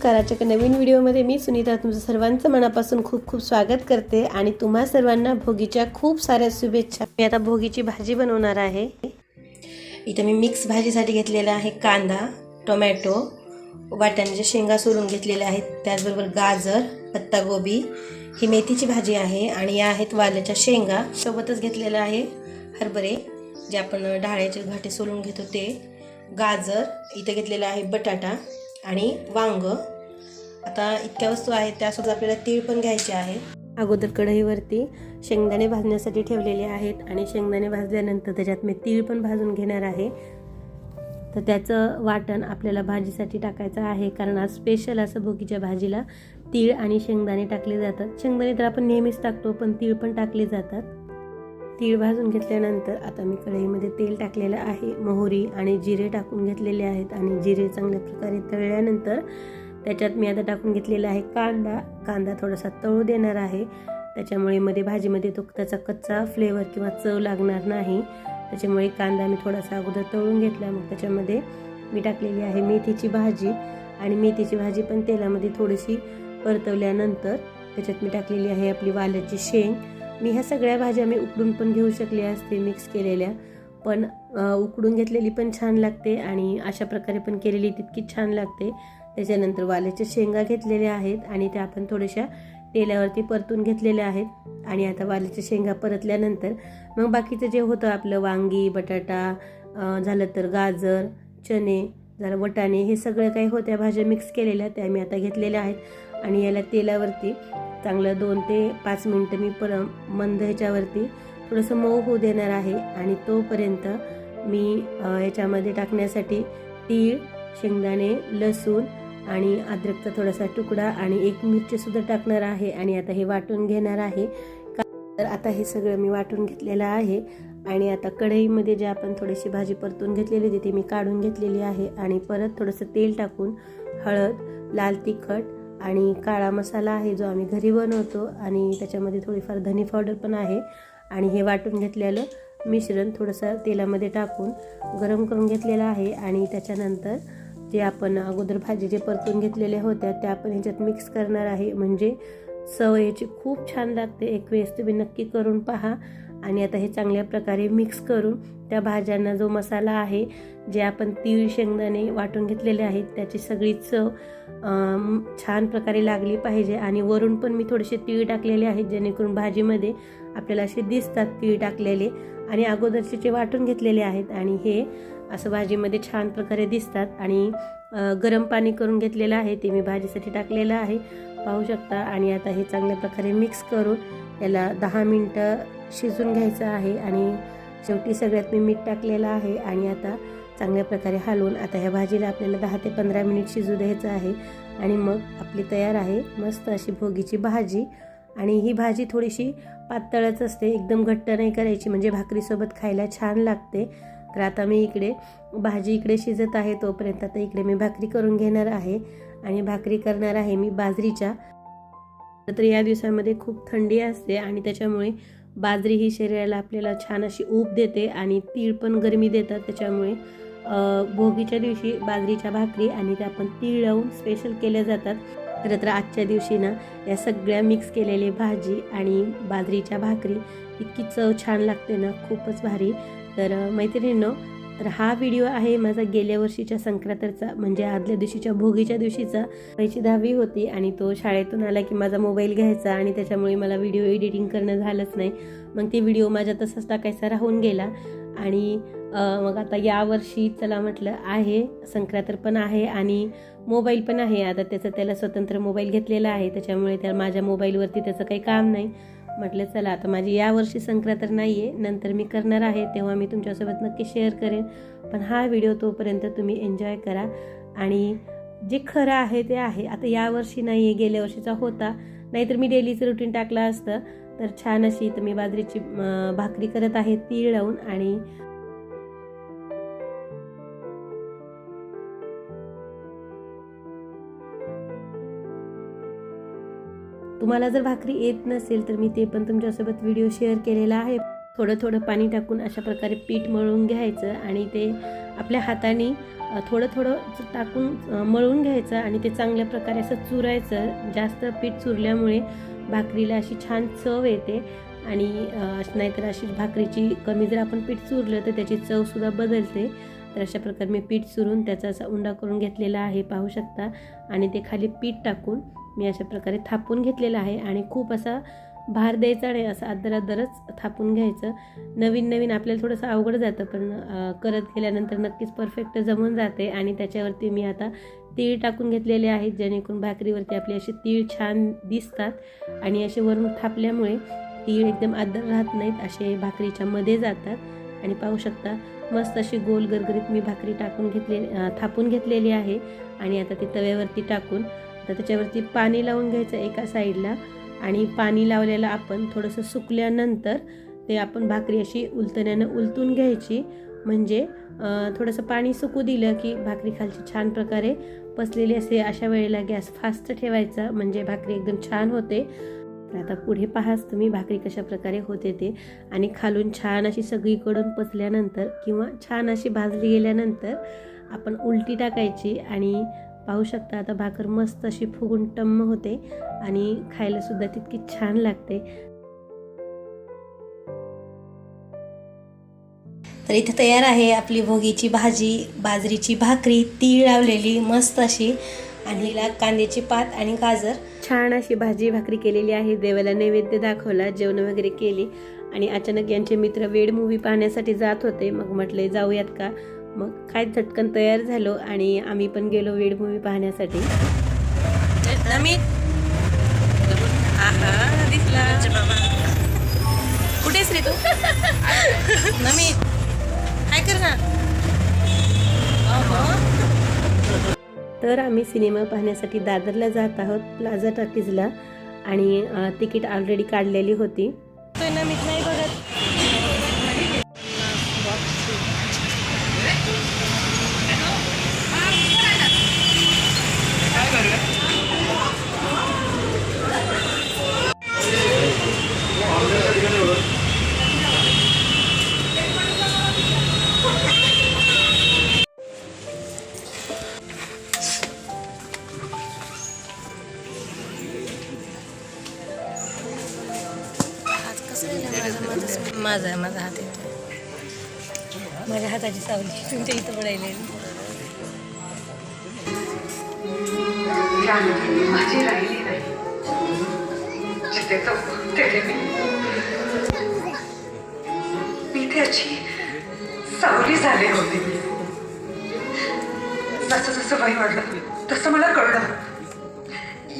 नमस्कार आजच्या नवीन व्हिडिओमध्ये मी सुनीता तुमचं सर्वांचं मनापासून खूप खूप स्वागत करते आणि तुम्हा सर्वांना भोगीच्या खूप साऱ्या शुभेच्छा. मी आता भोगीची भाजी बनवणार आहे. इथं मी मिक्स भाजीसाठी घेतलेला आहे कांदा टोमॅटो वाटाण्याच्या शेंगा सोलून घेतलेल्या आहेत त्याचबरोबर गाजर पत्तागोबी ही मेथीची भाजी आहे आणि या आहेत वाल्याच्या शेंगा. सोबतच घेतलेलं आहे हरभरे जे आपण डाळ्याचे घाटे सोलून घेतो ते. गाजर इथं घेतलेलं आहे बटाटा. आणि वांग. आता इतक्या वस्तू आहेत त्यासोबत आपल्याला तीळ पण घ्यायचे आहे. अगोदर कढईवरती शेंगदाणे भाजण्यासाठी ठेवलेले आहेत आणि शेंगदाणे भाजल्यानंतर त्याच्यात मी तीळ पण भाजून घेणार आहे. तर त्याचं वाटण आपल्याला भाजीसाठी टाकायचं आहे कारण आज स्पेशल असं भोगीच्या भाजीला तीळ आणि शेंगदाणे टाकले जातात. शेंगदाणे तर आपण नेहमीच टाकतो पण तीळ पण टाकले जातात. तीळ भाजून घेतल्यानंतर आता मी कढईमध्ये तेल टाकलेलं आहे मोहरी आणि जिरे टाकून घेतलेले आहेत आणि जिरे चांगल्या प्रकारे तळल्यानंतर त्याच्यात मी आता टाकून घेतलेला आहे कांदा. कांदा थोडासा तळू देणार आहे. त्याच्यामुळे मध्ये भाजीमध्ये तो त्याचा कच्चा फ्लेवर किंवा चव लागणार नाही. त्याच्यामुळे कांदा मी थोडासा अगोदर तळून घेतला. मग त्याच्यामध्ये मी टाकलेली आहे मेथीची भाजी आणि मेथीची भाजी पण तेलामध्ये थोडीशी परतवल्यानंतर त्याच्यात मी टाकलेली आहे आपली वाल्याची शेंग. मी ह्या सगळ्या भाज्या मी उकडून पण घेऊ शकले असते मिक्स केलेल्या. पण उकडून घेतलेली पण छान लागते आणि अशा प्रकारे पण केलेली तितकी छान लागते. त्याच्यानंतर वाल्याच्या शेंगा घेतलेल्या आहेत आणि त्या आपण थोड्याशा तेलावरती परतून घेतलेल्या आहेत. आणि आता वाल्याच्या शेंगा परतल्यानंतर मग बाकीचं जे होतं आपलं वांगी बटाटा झालं तर गाजर चणे झालं वटाणे हे सगळं काही होत्या भाज्या मिक्स केलेल्या त्या मी आता घेतलेल्या आहेत. आणि याला तेलावरती चांगलं दोन ते पाच मिनटं मी पर मंद ह्याच्यावरती थोडंसं मऊ होऊ देणार आहे आणि तोपर्यंत मी याच्यामध्ये टाकण्यासाठी तीळ शेंगदाणे लसूण आणि अद्रकचा थोडासा तुकडा आणि एक मिरचीसुद्धा टाकणार आहे आणि आता हे वाटून घेणार आहे. तर आता हे सगळं मी वाटून घेतलेलं आहे आणि आता कढईमध्ये जे आपण थोडीशी भाजी परतून घेतलेली होती ती मी काढून घेतलेली आहे आणि परत थोडंसं तेल टाकून हळद लाल तिखट आणि काळा मसाला आहे जो आम्ही घरी बनवतो आणि त्याच्यामध्ये थोडीफार धनी पावडर पण आहे. आणि हे वाटून घेतलेलं मिश्रण थोडंसं तेलामध्ये टाकून गरम करून घेतलेलं आहे. आणि त्याच्यानंतर जे आपण अगोदर भाजी जे परतून घेतलेल्या होत्या त्या आपण ह्याच्यात मिक्स करणार आहे. म्हणजे चव याची खूप छान लागते. एक वेळेस तुम्ही नक्की करून पहा. आणि आता हे चांगल्या प्रकारे मिक्स करून त्या भाज्यांना जो मसाला आहे जे आपण तीळ शेंगदाणे वाटून घेतलेले आहेत त्याची सगळी चव छान प्रकारे लागली पाहिजे. आणि वरून पण मी थोडेसे तीळ टाकलेले आहेत जेणेकरून भाजीमध्ये आपल्याला असे दिसतात तीळ टाकलेले. आणि अगोदरचे जे वाटून घेतलेले आहेत आणि हे असं भाजीमध्ये छान प्रकारे दिसतात. आणि गरम पाणी करून घेतलेलं आहे ते मी भाजीसाठी टाकलेलं आहे. पाहू शकता. आणि आता हे चांगल्या प्रकारे मिक्स करून याला दहा मिनटं शिजून घ्यायचं आहे. आणि शेवटी सगळ्यात मी मीठ टाकलेलं आहे. आणि आता चांगल्या प्रकारे हलवून आता ह्या भाजीला आपल्याला दहा ते पंधरा मिनिट शिजू द्यायचं आहे. आणि मग आपली तयार आहे मस्त अशी भोगीची भाजी. आणि ही भाजी थोडीशी पातळच असते एकदम घट्ट नाही करायची म्हणजे भाकरीसोबत खायला छान लागते. तर आता मी इकडे भाजी इकडे शिजत आहे तोपर्यंत आता इकडे मी भाकरी करून घेणार आहे. आणि भाकरी करणार आहे मी बाजरीच्या. तर या दिवसामध्ये खूप थंडी असते आणि त्याच्यामुळे बाजरी ही शरीराला आपल्याला छान अशी ऊब देते आणि तीळ पण गरमी देतात त्याच्यामुळे भोगीच्या दिवशी बाजरीच्या भाकरी आणि त्या पण तीळ लावून स्पेशल केल्या जातात. खरं तर आजच्या दिवशी ना या सगळ्या मिक्स केलेली भाजी आणि बाजरीच्या भाकरी इतकी चव छान लागते ना खूपच भारी. तर मैत्रिणींनो तर हा व्हिडिओ आहे माझा गेल्या वर्षीच्या संक्रांतचा म्हणजे आदल्या दिवशीच्या भोगीच्या दिवशीचा. पहिली दहावी होती आणि तो शाळेतून आला की माझा मोबाईल घ्यायचा आणि त्याच्यामुळे मला व्हिडिओ एडिटिंग करणं झालंच नाही. मग ते व्हिडिओ माझ्या तसाच टाकायचा राहून गेला आणि मग आता यावर्षी चला म्हटलं आहे संक्रांत पण आहे आणि मोबाईल पण आहे. आता त्याचं त्याला स्वतंत्र मोबाईल घेतलेला आहे त्याच्यामुळे त्या माझ्या मोबाईलवरती त्याचं काही काम नाही. म्हटलं चला आता माझी यावर्षी संक्रांत नाही आहे नंतर मी करणार आहे तेव्हा मी तुमच्यासोबत नक्की शेअर करेन. पण हा व्हिडिओ तोपर्यंत तुम्ही एन्जॉय करा. आणि जे खरं आहे ते आहे. आता यावर्षी नाही आहे गेल्या वर्षीचा होता. नाहीतर मी डेलीचं रुटीन टाकलं असतं. तर छान अशी तर मी बाजरीची भाकरी करत आहे तीळ लावून आणि तुम्हाला जर भाकरी येत नसेल तर मी ते पण तुमच्यासोबत व्हिडिओ शेअर केलेला आहे. थोडं थोडं पाणी टाकून अशा प्रकारे पीठ मळून घ्यायचं आणि ते आपल्या हाताने थोडं थोडं च- टाकून मळून घ्यायचं आणि ते चांगल्या प्रकारे असं चुरायचं. जास्त पीठ चुरल्यामुळे भाकरीला अशी छान चव येते आणि नाहीतर अशी भाकरीची कमी जर आपण पीठ चुरलं तर त्याची चवसुद्धा बदलते. तर अशा प्रकारे मी पीठ चुरून त्याचा असा उंडा करून घेतलेला आहे पाहू शकता. आणि ते खाली पीठ टाकून मी अशा प्रकारे थापून घेतलेलं आहे आणि खूप असा भार द्यायचा नाही असं अद्दरअद्दरच थापून घ्यायचं. नवीन नवीन आपल्याला थोडंसं अवघड जातं पण करत गेल्यानंतर नक्कीच परफेक्ट जमून जाते आणि त्याच्यावरती मी आता तीळ टाकून घेतलेले आहेत जेणेकरून भाकरीवरती आपली असे तीळ छान दिसतात आणि असे वरून थापल्यामुळे तीळ एकदम आदर राहत नाहीत असे भाकरीच्या मध्ये जातात. आणि पाहू शकता मस्त अशी गोल गरगरीत मी भाकरी टाकून घेतले थापून घेतलेली आहे आणि आता ती तव्यावरती टाकून आता त्याच्यावरती पाणी लावून घ्यायचं एका साईडला आणि पाणी लावलेलं आपण थोडंसं सुकल्यानंतर ते आपण भाकरी अशी उलतण्यानं उलतून घ्यायची. म्हणजे थोडंसं पाणी सुकू दिलं की भाकरी खालची छान प्रकारे पसलेली असते. अशा वेळेला गॅस फास्ट ठेवायचा. म्हणजे भाकरी एकदम छान होते. तर आता पुढे पाहाच तुम्ही भाकरी कशा प्रकारे होते ते. आणि खालून छान अशी सगळीकडून पचल्यानंतर किंवा छान अशी भाजली गेल्यानंतर आपण उलटी टाकायची आणि पाहू शकता. आता भाकर मस्त अशी फुगून टम्म होते आणि खायला सुद्धा तितकी छान लागते. तर इथे तयार आहे आपली भोगीची भाजी बाजरीची भाकरी तीळ लावलेली मस्त अशी. आणि हिला कांद्याची पात आणि गाजर. छान अशी भाजी भाकरी केलेली आहे. देवाला नैवेद्य दाखवला जेवण वगैरे केली. आणि अचानक यांचे मित्र वेड मूवी पाहण्यासाठी जात होते. मग म्हटले जाऊयात का? मग काय झटकन तयार झालो आणि आम्ही पण गेलो वेड मूवी पाहण्यासाठी कुठेच रे तू? नमित. काय कर ना. तर आम्ही सिनेमा पाहण्यासाठी दादरला जात आहोत प्लाझा टॉकीजला. आणि तिकीट ऑलरेडी काढलेली होती. नमित. नाही माझा माझा हात येतो माझ्या हाताची सावली तुमच्या इथं मी मी त्याची सावली झाले होते. जसं जसं वय वाढलं तसं मला कळलं.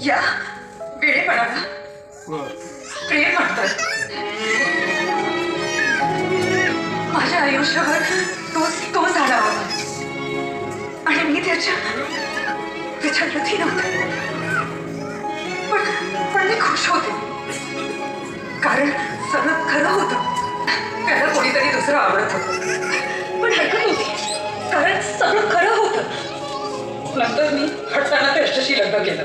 या वेळेपणाला प्रेम म्हणतात. माझ्या आयुष्यावर तो तो झाला होता आणि मी त्याच्या त्याच्या रथी नव्हते. पण पण मी खुश होते. कारण सगळं खरं होतं. त्याला कोणीतरी दुसरं आवडत. होतं पण हरकत होती. कारण सगळं खरं होतं. नंतर मी हटताना त्याच्याशी लग्न केलं.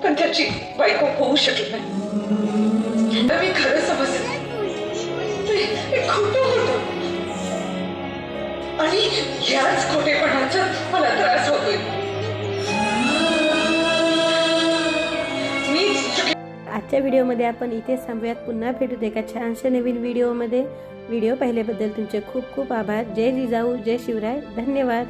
पण त्याची बायको होऊ शकली नाही. तर मी खरं आणि याच खोटेपणाचा मला त्रास होतोय. आजच्या व्हिडिओमध्ये आपण इथेच थांबूयात. पुन्हा भेटू एका छानशा नवीन व्हिडिओमध्ये. व्हिडिओ पाहिल्याबद्दल तुमचे खूप खूप आभार. जय जिजाऊ जय शिवराय. धन्यवाद.